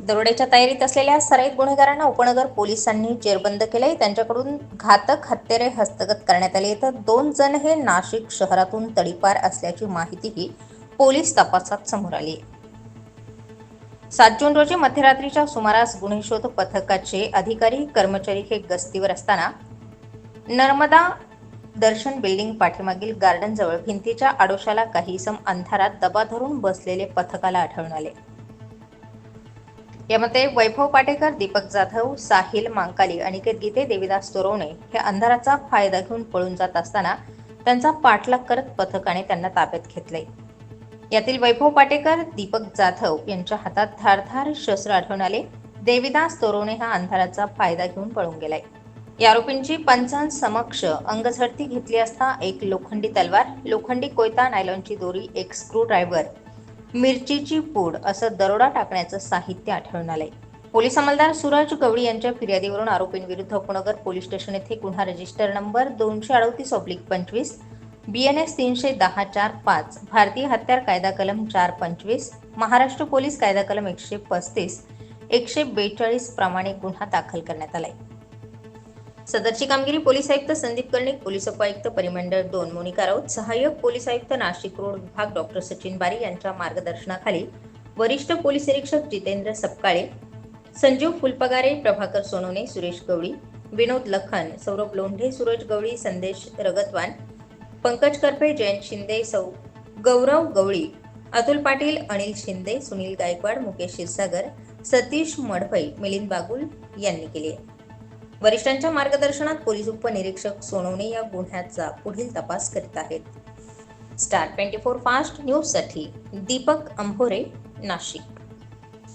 दरोड्याच्या तयारीत असलेल्या सराईत गुन्हेगारांना उपनगर पोलिसांनी जेरबंद केले त्यांच्याकडून घातक हत्यारे हस्तगत करण्यात आले तर दोन जण हे नाशिक शहरातून तडीपार असल्याची माहितीही पोलीस तपासात समोर आली सात जून रोजी मध्यरात्रीच्या सुमारास गुन्हे शोध पथकाचे अधिकारी कर्मचारी हे गस्तीवर असताना नर्मदा दर्शन बिल्डिंग पाठीमागील गार्डनजवळ भिंतीच्या आडोशाला काही सम अंधारात दबा धरून बसलेले पथकाला आढळून आले. यामध्ये वैभव पाटेकर दीपक जाधव साहिल मांकाली अनिकेत गीते देविदास तोरवणे हे अंधाराचा फायदा घेऊन पळून जात असताना त्यांचा पाठलाग करत पथकाने त्यांना ताब्यात घेतले. यातील वैभव पाटेकर दीपक जाधव यांच्या हातात धारधार शस्त्र आढळून आले. देविदास तोरवणे हा अंधाराचा फायदा घेऊन पळून गेलाय. या आरोपींची पंचांत समक्ष अंगझडती घेतली असता एक लोखंडी तलवार लोखंडी कोयता नायलॉनची दोरी एक स्क्रू ड्रायव्हर मिरचीची पूड असं दरोडा टाकण्याचं साहित्य आढळून आलंय. पोलीस अंमलदार सुरज गवळी यांच्या फिर्यादीवरून आरोपींविरुद्ध उपनगर पोलीस स्टेशन येथे गुन्हा रजिस्टर नंबर दोनशे अडतीस ऑब्लिक पंचवीस बी एन एस तीनशे दहा चार पाच भारतीय हत्यार कायदा कलम चार पंचवीस महाराष्ट्र पोलीस कायदा कलम एकशे पस्तीस एकशे बेचाळीस प्रमाणे गुन्हा दाखल करण्यात आलाय. सदरची कामगिरी पोलीस आयुक्त संदीप कर्णिक पोलीस उपायुक्त परिमंडळ दोन मोनिका राऊत सहाय्यक पोलीस आयुक्त नाशिक रोड विभाग डॉक्टर सचिन बारी यांच्या मार्गदर्शनाखाली वरिष्ठ पोलीस निरीक्षक जितेंद्र सपकाळे संजीव फुलपगारे प्रभाकर सोनवणे सुरेश गवळी विनोद लखन सौरभ लोंढे सूरज गवळी संदेश रगतवान पंकज करपे जयंत शिंदे सौ गौरव गवळी अतुल पाटील अनिल शिंदे सुनील गायकवाड मुकेश क्षीरसागर सतीश मडभई मिलिंद बागुल यांनी केली आहे. वरिष्ठांच्या मार्गदर्शनात पोलीस उपनिरीक्षक सोनवणे या गुन्ह्याचा पुढील तपास करीत आहेत. स्टार ट्वेंटी फोर फास्ट न्यूजसाठी दीपक अंभोरे नाशिक.